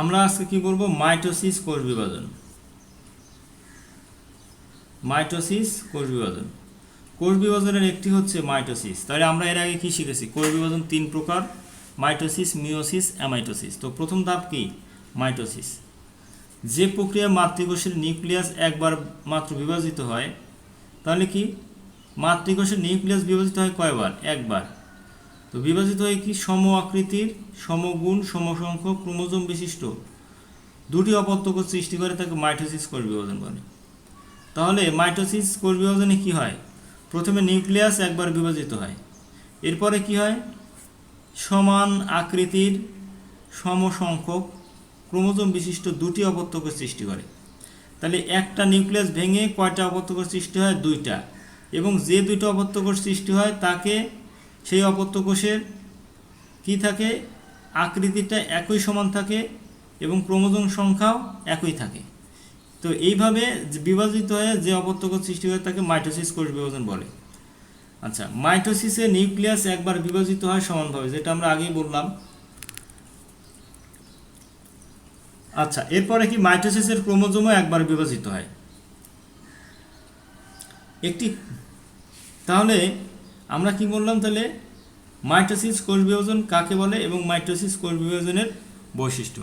আমরা আজকে কি বলব? মাইটোসিস কোষ বিভাজন। মাইটোসিস কোষ বিভাজন। কোষ বিভাজনের একটি হচ্ছে মাইটোসিস। তাহলে আমরা এর আগে কি শিখেছি? কোষ বিভাজন তিন প্রকার, মাইটোসিস মিওসিস অ্যামাইটোসিস। তো প্রথম ধাপ কি? মাইটোসিস। যে প্রক্রিয়া মাতৃকোষের নিউক্লিয়াস একবার মাত্র বিভাজিত হয়, তাহলে কি? মাতৃকোষের নিউক্লিয়াস বিভাজিত হয় কয়বার? একবার। তো বিভাজিত হয় কি? সম আকৃতির সমগুণ সমসংখ্যক ক্রোমোজোম বিশিষ্ট। দুটি অপত্যকোষ সৃষ্টি করে তাকে মাইটোসিস কোষ বিভাজন বলে। তাহলে মাইটোসিস কোষ বিভাজনে কি হয়? প্রথমে নিউক্লিয়াস একবার বিভাজিত হয়। এরপরে কি হয়? সমান আকৃতির সমসংখ্যক ক্রোমোজোম বিশিষ্ট দুটি অপত্যকোষ সৃষ্টি করে। তাহলে একটা নিউক্লিয়াস ভেঙে কয়টা অপত্যকোষ সৃষ্টি হয়? দুইটা। এবং যে দুইটা অপত্যকোষ সৃষ্টি হয়, তাকে সেই অপত্যকোষের কি থাকে? আকৃতিটা একই সমান থাকে এবং ক্রোমোজোম সংখ্যাও একই থাকে। তো এইভাবে বিভাজিত হয়ে যে অপত্যকোষ সৃষ্টি হয় তাকে মাইটোসিস কোষ বিভাজন বলে। আচ্ছা মাইটোসিসে নিউক্লিয়াস একবার বিভাজিত হয় সমানভাবে, যেটা আমরা আগেই বললাম। আচ্ছা এরপরে কি মাইটোসিসের ক্রোমোজোমও একবার বিভাজিত হয়? একটি তাহলে আমরা কি বললাম তাহলে? মাইটোসিস কোষ বিভাজন কাকে বলে এবং মাইটোসিস কোষ বিভাজনের বৈশিষ্ট্য?